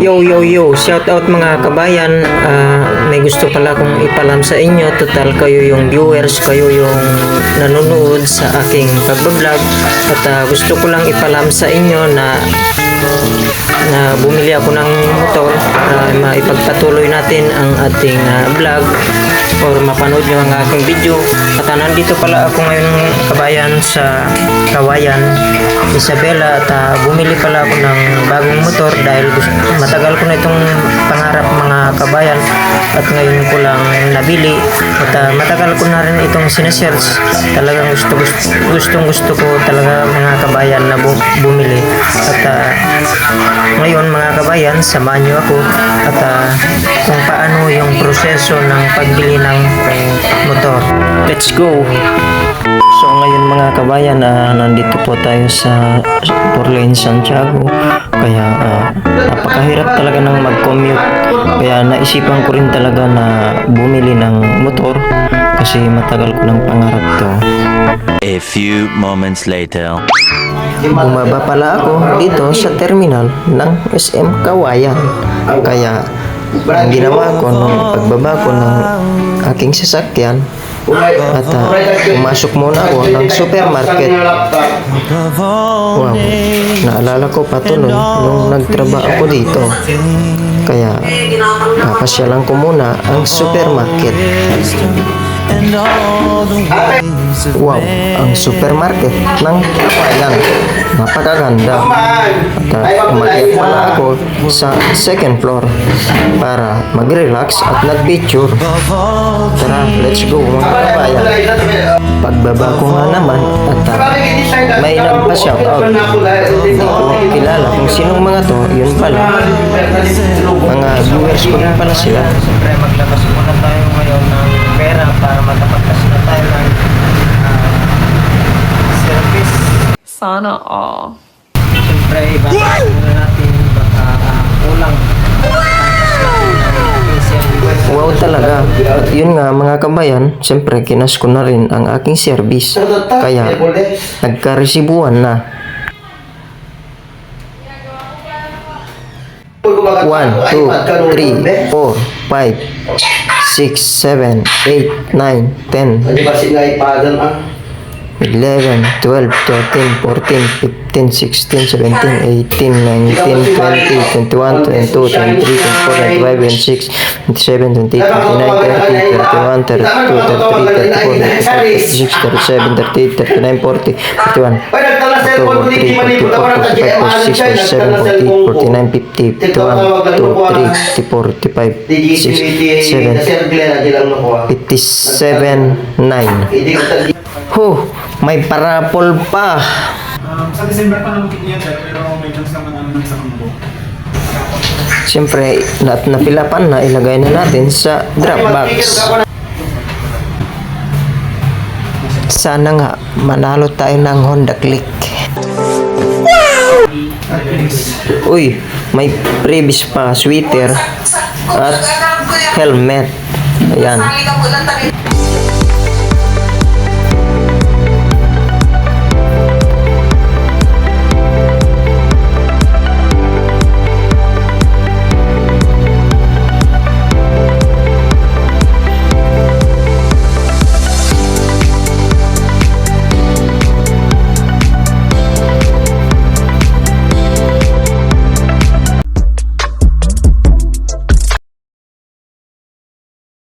Yo, yo, yo. Shout out mga kabayan. Ah, may gusto pala akong ipalam sa inyo. Total kayo yung viewers, kayo yung nanonood sa aking pagbablog. At ah, gusto ko lang ipalam sa inyo na na bumili ako ng motor para maipagpatuloy natin ang ating ah, vlog or mapanood nyo ang aking video. At ah, nandito pala ako ngayon kabayan sa Kawayan, Isabela at ah, bumili pala ako ng bagong motor dahil gusto, matagal ko na itong pangarap mga kabayan at ngayon ko lang nabili. At ah, matagal ko na rin itong sinesearch. Talagang gusto, gusto gustong gusto ko talaga mga kabayan na bu- bumili. At ah, ngayon mga kabayan samahan niyo ako. At ah, kung paano yung proseso ng pagbili ng motor. Let's go. So ngayon mga kabayan, ah, nandito po tayo sa Porlain, Santiago. Kaya ah, napakahirap talaga ng mag-commute. Kaya naisipan ko rin talaga na bumili ng motor kasi matagal ko ng pangarap to. A few moments later. Bumaba pala ako dito sa terminal ng SM Kawayan. Kaya ang ginawa ko nung pagbaba ko ng aking sasakyan at ah, pumasok muna ako ng supermarket. Wow, naalala ko pa to nun, nung nagtrabaho ako dito. Kaya, papasyalan ko muna ang supermarket. Wow, ang supermarket ng Kawayan. Napakaganda. At uh, umakyat pala ako sa second floor para mag-relax at nag-picture. Tara, let's go mga kabayan. Pagbaba ko nga naman at uh, may nagpa-shoutout. Hindi ko kilala kung sinong mga to, yun pala. Mga viewers ko rin pala sila. Siyempre, maglabas muna tayo ngayon ng pera para makapagkas na tayo ng ah, service. Sana all. Siyempre, ibabalik muna natin baka ah, kulang. Wow talaga. At yun nga mga kabayan, siyempre kinas ko na rin ang aking service. Kaya nagkaresibuan na. 1, 2, 3, 4, 5, 6, 7, 8, 9, 10, Hindi ba sinaipagan ang 11, 12, 13, 14, 15, 16, 17, 18, 19, 20, 21, 22, 23, 24, 25, 26, 27, 28, 29, 30, 31, 32, 33, 34, 35, 36, 37, 38, 39, 40, 41, Ay, nagtala sa cellphone ko, hindi man ito naman ang 45, 46, 47, 48, 49, 50, 51, 52, 53, 54, 55, 6, 7, 57, 9. Hindi ko tali. Huh, may parapol pa. Um, sa December pa naman yan, pero may chance naman ano sa kambo. Siyempre, na napilapan na, ilagay na natin sa Dropbox. Sana nga, manalo tayo ng Honda Click. Uy, may previous pa, sweater at helmet. Ayan.